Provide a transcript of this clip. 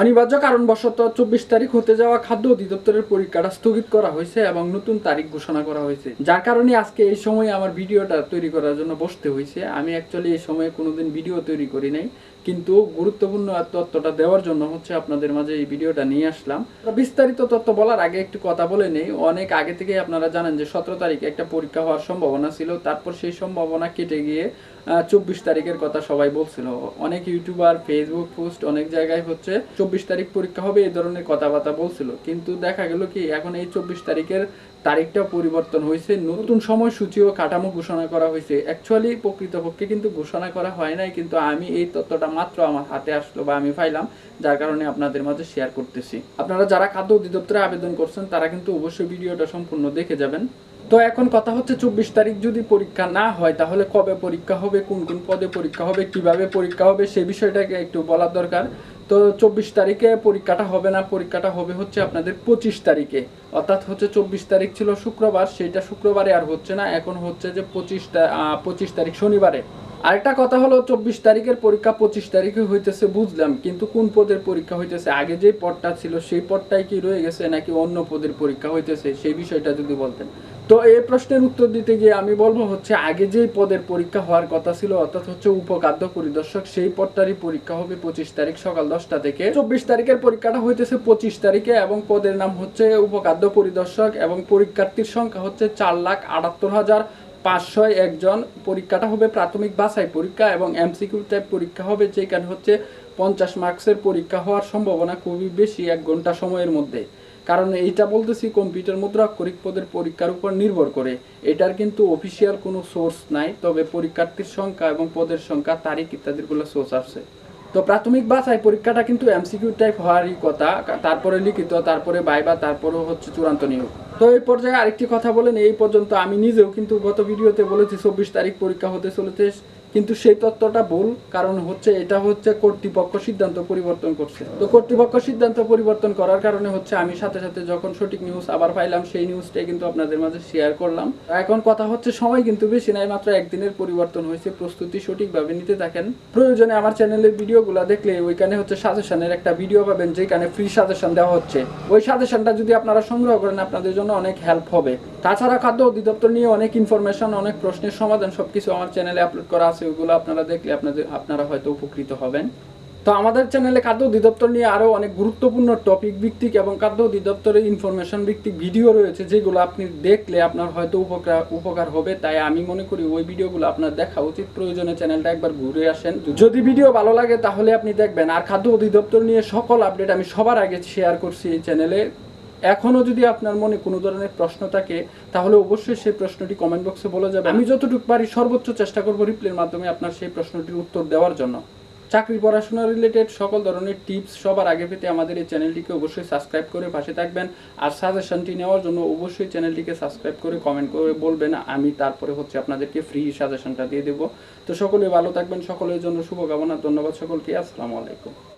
অনিবার্য কারণবশত চব্বিশ তারিখ হতে যাওয়া খাদ্য অধিদপ্তরের পরীক্ষাটা স্থগিত করা হয়েছে এবং নতুন তারিখ ঘোষণা করা হয়েছে। যার কারণে আজকে এই সময় আমার ভিডিওটা তৈরি করার জন্য বসতে হয়েছে। আমি অ্যাকচুয়ালি এই সময়ে কোনোদিন ভিডিও তৈরি করি নাই। কিন্তু গুরুত্বপূর্ণ তথ্যটা দেওয়ার জন্য হচ্ছে আপনাদের মাঝে এই ভিডিওটা নিয়ে আসলাম। বিস্তারিত তথ্য বলার আগে একটু কথা বলে নেই। অনেক আগে থেকেই আপনারা জানেন যে সতেরো তারিখে একটা পরীক্ষা হওয়ার সম্ভাবনা ছিল। তারপর সেই সম্ভাবনা কেটে গিয়ে চব্বিশ তারিখের কথা সবাই বলছিল। অনেক ইউটিউবার ফেসবুক পোস্ট অনেক জায়গায় হচ্ছে চব্বিশ তারিখ পরীক্ষা হবে এই ধরনের কথাবার্তা বলছিল। কিন্তু দেখা গেল কি, এখন এই চব্বিশ তারিখের তারিখটা পরিবর্তন হয়েছে। নতুন সময়সূচি ও কাঠামো ঘোষণা করা হয়েছে। অ্যাকচুয়ালি প্রকৃতপক্ষে কিন্তু ঘোষণা করা হয় নাই, কিন্তু আমি এই তথ্যটা মাত্র আমার হাতে আসলো বা আমি পাইলাম, যার কারণে আপনাদের মাঝে শেয়ার করতেছি। আপনারা যারা খাদ্য অধিদপ্তরে আবেদন করছেন, তারা কিন্তু অবশ্যই ভিডিওটা সম্পূর্ণ দেখে যাবেন। তো এখন কথা হচ্ছে, চব্বিশ তারিখ যদি পরীক্ষা না হয়, তাহলে কবে পরীক্ষা হবে, কোন কোন পদে পরীক্ষা হবে, কীভাবে পরীক্ষা হবে সেই বিষয়টাকে একটু বলার দরকার। তো চব্বিশ তারিখে পরীক্ষাটা হবে না, পরীক্ষাটা হবে হচ্ছে আপনাদের পঁচিশ তারিখে। অর্থাৎ হচ্ছে চব্বিশ তারিখ ছিল শুক্রবার সেটা শুক্রবারে আর হচ্ছে না, এখন হচ্ছে যে পঁচিশটা পঁচিশ তারিখ শনিবারে। আরেকটা কথা হলো, চব্বিশ তারিখের পরীক্ষা পঁচিশ তারিখে হইতেছে, বুঝলাম। কিন্তু কোন পদের পরীক্ষা হইতেছে? আগে যে পদটা ছিল, সেই পদটাই কি রয়ে গেছে নাকি অন্য পদের পরীক্ষা হইতেছে? সেই বিষয়টা যদি বলতেন। তো এই প্রশ্নের উত্তর দিতে গিয়ে আমি বলব হচ্ছে, আগে যেই পদের পরীক্ষা হওয়ার কথা ছিল, অর্থাৎ হচ্ছে উপখাদ্য পরিদর্শক, সেই পদটারই পরীক্ষা হবে পঁচিশ তারিখ সকাল দশটা থেকে। চব্বিশ তারিখের পরীক্ষাটা হইতেছে পঁচিশ তারিখে এবং পদের নাম হচ্ছে উপখাদ্য পরিদর্শক এবং পরীক্ষার্থীর সংখ্যা হচ্ছে চার লাখ আটাত্তর হাজার পাঁচশো একজন পরীক্ষাটা হবে প্রাথমিক বাছাই পরীক্ষা এবং এমসিকিউ টাইপ পরীক্ষা হবে, যেখানে হচ্ছে পঞ্চাশ মার্কসের পরীক্ষা হওয়ার সম্ভাবনা খুবই বেশি এক ঘণ্টা সময়ের মধ্যে। কারণ এইটা বলতেছি কম্পিউটার মুদ্রাক্ষরিক পদের পরীক্ষার উপর নির্ভর করে। এটার কিন্তু অফিসিয়াল কোনো সোর্স নাই, তবে পরীক্ষার্থীর সংখ্যা এবং পদের সংখ্যা, তারিখ ইত্যাদিগুলো সোর্স আছে। তো প্রাথমিক বাছাই পরীক্ষাটা কিন্তু এমসিকিউ টাইপ হওয়ারই কথা তারপরে লিখিত, তারপরে বাইবা, তারপরে হচ্ছে চূড়ান্ত নিয়োগ। তো এই পর্যায়ে আরেকটি কথা বলেন, এই পর্যন্ত আমি নিজেও কিন্তু গত ভিডিওতে বলেছি, চব্বিশ তারিখ পরীক্ষা হতে চলেছে। কিন্তু সেই তত্ত্বটা ভুল, কারণ হচ্ছে এটা হচ্ছে কর্তৃপক্ষ সিদ্ধান্ত পরিবর্তন করছে। তো কর্তৃপক্ষ সিদ্ধান্ত পরিবর্তন করার কারণে হচ্ছে আমি সাথে সাথে যখন সঠিক নিউজ আবার পাইলাম, সেই নিউজটাই কিন্তু আপনাদের মাঝে শেয়ার করলাম। এখন কথা হচ্ছে, সময় কিন্তু বেশি নাই, মাত্র একদিনের পরিবর্তন হয়েছে। প্রস্তুতি সঠিকভাবে নিতে থাকেন। প্রয়োজনে আমার চ্যানেলের ভিডিওগুলো দেখলে ওইখানে হচ্ছে সাজেশনের একটা ভিডিও পাবেন, যেখানে ফ্রি সাজেশন দেওয়া হচ্ছে। ওই সাজেশনটা যদি আপনারা সংগ্রহ করেন, আপনাদের জন্য অনেক হেল্প হবে। তাছাড়া খাদ্য অধিদপ্তর নিয়ে অনেক ইনফরমেশন অনেক প্রশ্নের সমাধান সবকিছু আমার চ্যানেলে আপলোড করা আছে, ওগুলো আপনারা দেখলে আপনাদের, আপনারা হয়তো উপকৃত হবেন। তো আমাদের চ্যানেলে খাদ্য অধিদপ্তর নিয়ে আরও অনেক গুরুত্বপূর্ণ টপিক ভিত্তিক এবং খাদ্য অধিদপ্তরের ইনফরমেশন ভিত্তিক ভিডিও রয়েছে, যেগুলো আপনি দেখলে আপনার হয়তো উপকার উপকার হবে। তাই আমি মনে করি ওই ভিডিওগুলো আপনার দেখা উচিত। প্রয়োজনে চ্যানেলটা একবার ঘুরে আসেন। যদি ভিডিও ভালো লাগে, তাহলে আপনি দেখবেন। আর খাদ্য অধিদপ্তর নিয়ে সকল আপডেট আমি সবার আগে শেয়ার করছি এই চ্যানেলে এখনও যদি আপনার মনে কোনো ধরনের প্রশ্ন থাকে, তাহলে অবশ্যই সেই প্রশ্নটি কমেন্ট বক্সে বলে যাবে। আমি যতটুকু পারি সর্বোচ্চ চেষ্টা করব রিপ্লের মাধ্যমে আপনার সেই প্রশ্নটির উত্তর দেওয়ার জন্য। চাকরি, পড়াশোনা রিলেটেড সকল ধরনের টিপস সবার আগে পেতে আমাদের এই চ্যানেলটিকে অবশ্যই সাবস্ক্রাইব করে পাশে থাকবেন। আর সাজেশনটি নেওয়ার জন্য অবশ্যই চ্যানেলটিকে সাবস্ক্রাইব করে কমেন্ট করে বলবেন। আমি তারপরে হচ্ছে আপনাদেরকে ফ্রি সাজেশনটা দিয়ে দেবো। তো সকলে ভালো থাকবেন। সকলের জন্য শুভকামনা। ধন্যবাদ সকলকে। আসসালামু আলাইকুম।